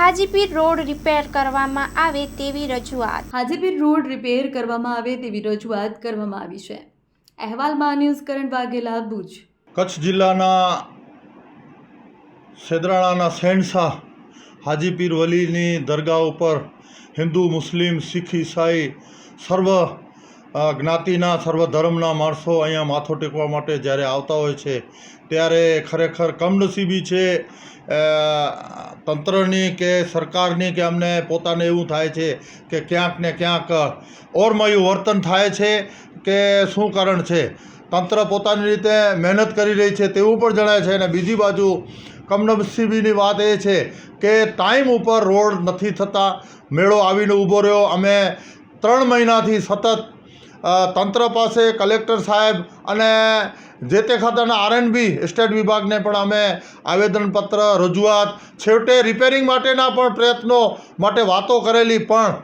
Hajipir road repair કરવામાં આવે તેવી રજૂઆત. હાજીપીર રોડ રિપેર કરવામાં આવે તેવી રજૂઆત કરવામાં આવી છે. અહેવાલમાં ન્યૂઝ કરંટ વાઘેલા ભુજ. કચ્છ જિલ્લાના સેદરાણાના સેણસા હાજીપીર વલીની દરગાહ ઉપર હિન્દુ મુસ્લિમ શીખ ઈસાઈ સર્વ જ્ઞાતિના સર્વધર્મના માણસો અહીંયા માથો ટેકવા માટે જ્યારે આવતા હોય છે, ત્યારે ખરેખર કમનસીબી છે તંત્રની કે સરકારની કે અમને પોતાને એવું થાય છે કે ક્યાંક ને ક્યાંક ઓરમયું વર્તન થાય છે કે શું કારણ છે? તંત્ર પોતાની રીતે મહેનત કરી રહી છે તેવું પણ જણાય છે અને બીજી બાજુ કમનસીબીની વાત એ છે કે ટાઈમ ઉપર રોડ નથી થતા, મેળો આવીને ઊભો રહ્યો. અમે ત્રણ મહિનાથી સતત તંત્ર પાસે કલેક્ટર સાહેબ અને જે તે ખાતાના આરએનબી સ્ટેટ વિભાગને પણ અમે આવેદનપત્ર, રજૂઆત, છેવટે રિપેરિંગ માટેના પણ પ્રયત્નો માટે વાતો કરેલી પણ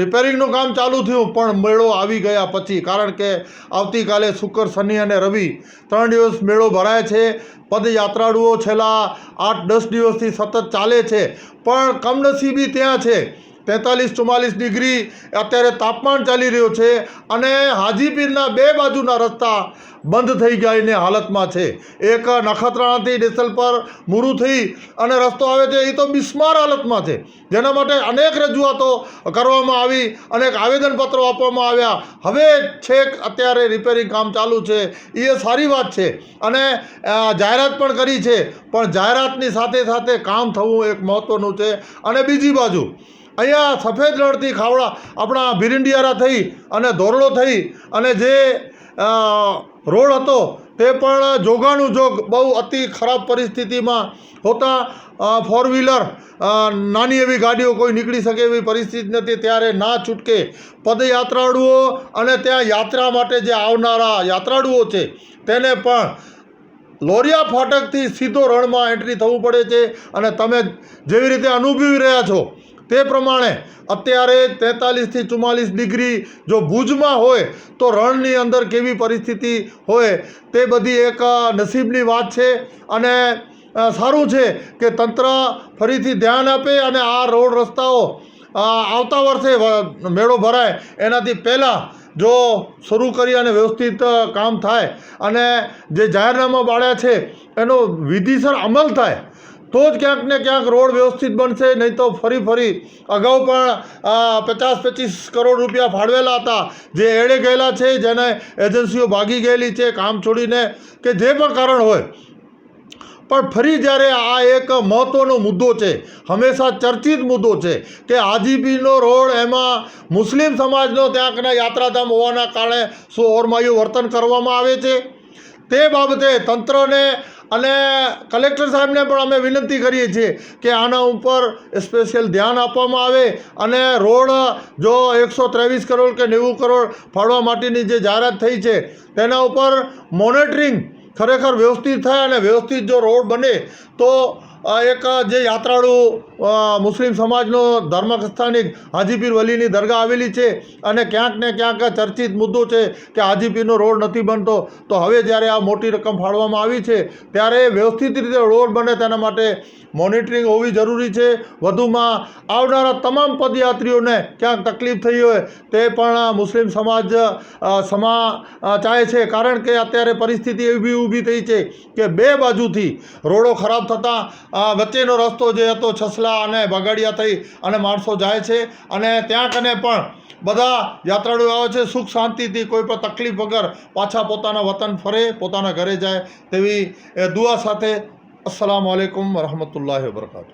રિપેરિંગનું કામ ચાલુ થયું પણ મેળો આવી ગયા પછી. કારણ કે આવતીકાલે શુક્ર, શનિ અને રવિ ત્રણ દિવસ મેળો ભરાય છે. પદયાત્રાળુઓ છેલ્લા આઠ, દસ દિવસથી સતત ચાલે છે. પણ કમનસીબી ત્યાં છે. તેતાલીસ ચુમ્માલીસ ડિગ્રી અત્યારે તાપમાન ચાલી રહ્યું છે અને હાજીપીરના બે બાજુના રસ્તા બંધ થઈ ગયા એની હાલતમાં છે. એક નખત્રાણાથી ડેસલ પર મૂરું થઈ અને રસ્તો આવે છે. એ તો બિસ્માર હાલતમાં છે. જેના માટે અનેક રજૂઆતો કરવામાં આવી, અનેક આવેદનપત્રો આપવામાં આવ્યા. હવે છેક અત્યારે રિપેરિંગ કામ ચાલુ છે. એ સારી વાત છે. અને જાહેરાત પણ કરી છે. પણ જાહેરાતની સાથે સાથે કામ થવું એક મહત્ત્વનું છે. અને બીજી બાજુ અહીંયા સફેદ રણથી ખાવડા આપણા ભીરિંડિયારા થઈ અને ધોરડો થઈ અને જે રોડ હતો તે પણ જોગાનું જોગ બહુ અતિ ખરાબ પરિસ્થિતિમાં હોતા ફોર વ્હીલર નાની એવી ગાડીઓ કોઈ નીકળી શકે એવી પરિસ્થિતિ નથી. ત્યારે ના છૂટકે પદયાત્રાળુઓ અને ત્યાં યાત્રા માટે જે આવનારા યાત્રાળુઓ છે તેને પણ લોરિયા ફાટકથી સીધો રણમાં એન્ટ્રી થવું પડે છે અને તમે જેવી રીતે અનુભવી રહ્યા છો તે પ્રમાણે અત્યારે તેતાલીસથી ચુમ્માલીસ ડિગ્રી જો ભુજમાં હોય તો રણની અંદર કેવી પરિસ્થિતિ હોય તે બધી એક નસીબની વાત છે અને સારું છે કે તંત્ર ફરીથી ધ્યાન આપે અને આ રોડ રસ્તાઓ આવતા વર્ષે મેળો ભરાય એનાથી પહેલાં જો શરૂ કરી અને વ્યવસ્થિત કામ થાય અને જે જાહેરનામા બાળ્યા છે એનો વિધિસર અમલ થાય તો જ ક્યાંક ને ક્યાંક રોડ વ્યવસ્થિત બનશે, નહીં તો ફરી ફરી અગાઉ પણ પચાસ પચીસ કરોડ રૂપિયા ફાળવેલા હતા. જે એળે ગયેલા છે, જેને એજન્સીઓ ભાગી ગયેલી છે, કામ છોડીને, કે જે પણ કારણ હોય. પણ ફરી જ્યારે આ એક મહત્ત્વનો મુદ્દો છે, હંમેશા ચર્ચિત મુદ્દો છે, કે આજીબીનો રોડ એમાં મુસ્લિમ સમાજનો ત્યાંકના યાત્રાધામ હોવાના કારણે શું ઓરમાયું વર્તન કરવામાં આવે છે? તે બાબતે તંત્રને અને કલેક્ટર સાહેબને પણ અમે વિનંતી કરીએ છીએ કે આના ઉપર સ્પેશિયલ ધ્યાન આપવામાં આવે અને રોડ જો એકસો ત્રેવીસ કરોડ કે નેવું કરોડ ફાળવા માટેની જે જાહેરાત થઈ છે, તેના ઉપર મોનિટરિંગ ખરેખર વ્યવસ્થિત થાય અને વ્યવસ્થિત જો રોડ બને, તો એક જે યાત્રાળુ મુસ્લિમ સમાજનો ધાર્મિક સ્થાનિક હાજીપીર વલીની દરગાહ આવેલી છે અને ક્યાંક ને ક્યાંક ચર્ચિત મુદ્દો છે કે હાજીપીરનો રોડ નથી બનતો. તો હવે જ્યારે આ મોટી રકમ ફાળવામાં આવી છે, ત્યારે વ્યવસ્થિત રીતે રોડ બને તેના માટે મોનિટરિંગ હોવી જરૂરી છે. વધુમાં આવનારા તમામ પદયાત્રીઓને ક્યાંક તકલીફ થઈ હોય તે પણ મુસ્લિમ સમાજ સમા ચાહે છે. કારણ કે અત્યારે પરિસ્થિતિ એવી ઊભી થઈ છે કે બે બાજુથી રોડો ખરાબ થતાં વચ્ચેનો રસ્તો જે હતો, છસલા અને બગાડિયા થઈ અને માણસો જાય છે અને ત્યાં કને પણ બધા યાત્રાળુઓ આવે છે, સુખ શાંતિથી કોઈ પણ તકલીફ વગર પાછા પોતાના વતન ફરે, પોતાના ઘરે જાય તેવી દુઆ સાથે અસલામ આલેકુમ વરહમતુલ્લાહિ વબરકાતુ